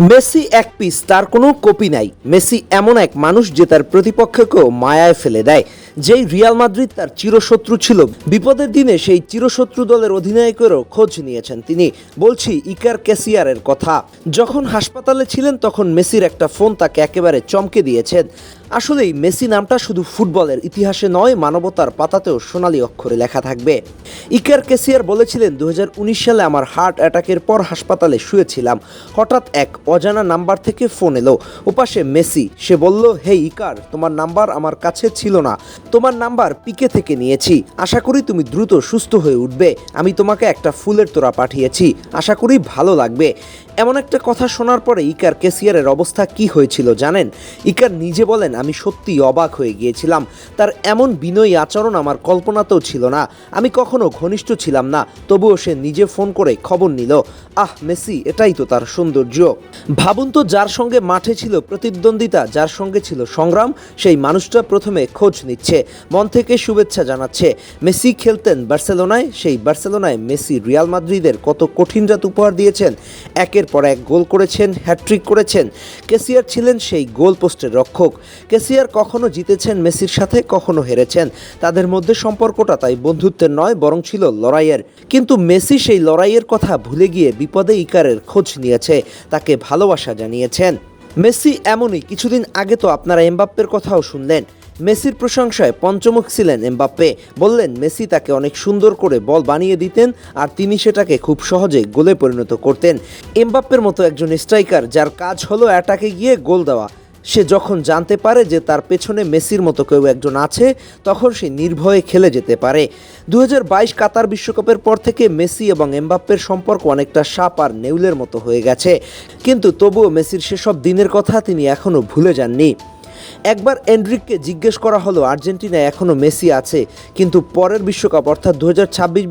Messi এক piece তার কোনো কপি নাই। মেসি এমন এক মানুষ যে তার প্রতিপক্ষকেও মায়ায় ফেলে দেয়। যেই রিয়াল মাদ্রিদ তার চিরশত্রু ছিল। বিপদের দিনে সেই চিরশত্রু দলের অধিনায়কেরও খোঁজ নিয়েছেন তিনি, বলছি ইকার ক্যাসিয়ারের কথা। যখন হাসপাতালে ছিলেন তখন মেসির একটা ফোন তাকে একেবারে চমকে দিয়েছেন আসলেই মেসি নামটা শুধু ফুটবলের ইতিহাসে নয়, মানবতার পাতাতেও সোনালী অক্ষরে লেখা থাকবে। ইকার কেসিয়ার বলেছিলেন দু হাজার উনিশ সালে আমার হার্ট অ্যাটাকের পর হাসপাতালে শুয়েছিলাম। হঠাৎ এক অজানা নাম্বার থেকে ফোন এলো। ওপাশে মেসি, সে বলল হে ইকার, তোমার নাম্বার আমার কাছে ছিল না। তোমার নাম্বার পিকে থেকে নিয়েছি। আশা করি তুমি দ্রুত সুস্থ হয়ে উঠবে। আমি তোমাকে একটা ফুলের তোড়া পাঠিয়েছি। আশা করি ভালো লাগবে। এমন একটা কথা শোনার পরে ইকার কেসিয়ারের অবস্থা কি হয়েছিল জানেন? ইকার নিজে বলেন, আমি সত্যিই অবাক হয়ে গিয়েছিলাম। তার এমন বিনয়ী আচরণ আমার কল্পনাতেও ছিল না। আমি কখনো ঘনিষ্ঠ ছিলাম না। তবুও সে নিজে ফোন করে খবর নিল। আহ, মেসি, এটাই তো তার সৌন্দর্য। ভাবুন তো, যার সঙ্গে মাঠে ছিল প্রতিদ্বন্দ্বিতা, যার সঙ্গে ছিল সংগ্রাম, সেই মানুষটা প্রথমে খোঁজ নিচ্ছে, মন থেকে শুভেচ্ছা জানাচ্ছে। মেসি খেলতেন বার্সেলোনায়, সেই বার্সেলোনায় মেসি রিয়াল মাদ্রিদের কত কঠিন রাত উপহার দিয়েছেন। একের পর এক গোল করেছেন হ্যাট্রিক করেছেন। কেসিয়ার ছিলেন সেই গোল পোস্টের রক্ষক। কেসিয়ার কখনো জিতেছেন মেসির সাথে, কখনো হেরেছেন। তাদের মধ্যে সম্পর্কটা তাই বন্ধুত্বের নয়, বরং ছিল লড়াইয়ের। কিন্তু মেসি সেই লড়াইয়ের কথা ভুলে গিয়ে বিপদে ইকারের খোঁজ নিয়েছে, তাকে ভালোবাসা জানিয়েছেন। মেসি এমনই, কিছুদিন আগে তো আপনারা এমবাপ্পের কথাও শুনলেন। মেসির প্রশংসায় পঞ্চমুখ ছিলেন এমবাপ্পে। বললেন, মেসি তাকে অনেক সুন্দর করে বল বানিয়ে দিতেন আর তিনি সেটাকে খুব সহজে গোলে পরিণত করতেন। এমবাপ্পের মতো একজন স্ট্রাইকার যার কাজ হলো অ্যাটাকে গিয়ে গোল দেওয়া। সে যখন জানতে পারে যে তার পেছনে মেসির মতো কেউ একজন আছে, তখন সে নির্ভয়ে খেলে যেতে পারে। দু হাজার বাইশ কাতার বিশ্বকাপের পর থেকে মেসি এবং এমবাপ্পের সম্পর্ক অনেকটা সাপ আর নেউলের মতো হয়ে গেছে। কিন্তু তবুও মেসির সেসব দিনের কথা তিনি এখনও ভুলে যাননি। একবার এন্ড্রিককে জিজ্ঞেস করা হলো আর্জেন্টিনায় এখনও মেসি আছে, কিন্তু পরের বিশ্বকাপ, অর্থাৎ দু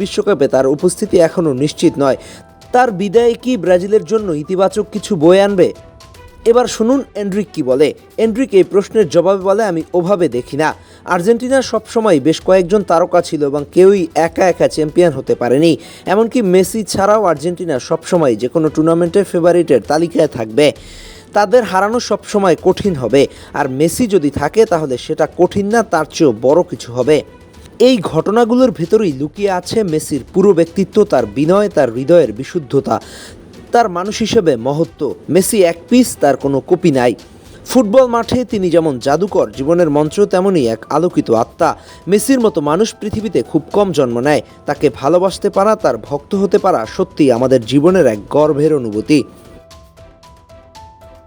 বিশ্বকাপে তার উপস্থিতি এখনও নিশ্চিত নয়। তার বিদায় কি ব্রাজিলের জন্য ইতিবাচক কিছু বয়ে আনবে? এবার শুনুন এন্ড্রিক কি বলে। এন্ড্রিক এই প্রশ্নের জবাবে বলে, আমি ওভাবে দেখি না। আর্জেন্টিনার সবসময় বেশ কয়েকজন তারকা ছিল এবং কেউই একা একা চ্যাম্পিয়ন হতে পারেনি। এমনকি মেসি ছাড়াও আর্জেন্টিনা সবসময় যে কোনো টুর্নামেন্টের ফেভারিটের তালিকায় থাকবে। তাদের হারানো সবসময় কঠিন হবে। আর মেসি যদি থাকে, তাহলে সেটা কঠিন না, তার চেয়েও বড় কিছু হবে। এই ঘটনাগুলোর ভেতরেই লুকিয়ে আছে মেসির পুরো ব্যক্তিত্ব, তার বিনয়, তার হৃদয়ের বিশুদ্ধতা, তার মানুষ হিসেবে মহত্ব। মেসি এক পিস, তার কোনো কপি নাই। ফুটবল মাঠে তিনি যেমন জাদুকর, জীবনের মঞ্চ তেমনই এক আলোকিত আত্মা। মেসির মতো মানুষ পৃথিবীতে খুব কম জন্ম নেয়। তাকে ভালোবাসতে পারা, তার ভক্ত হতে পারা সত্যি আমাদের জীবনের এক গর্বের অনুভূতি।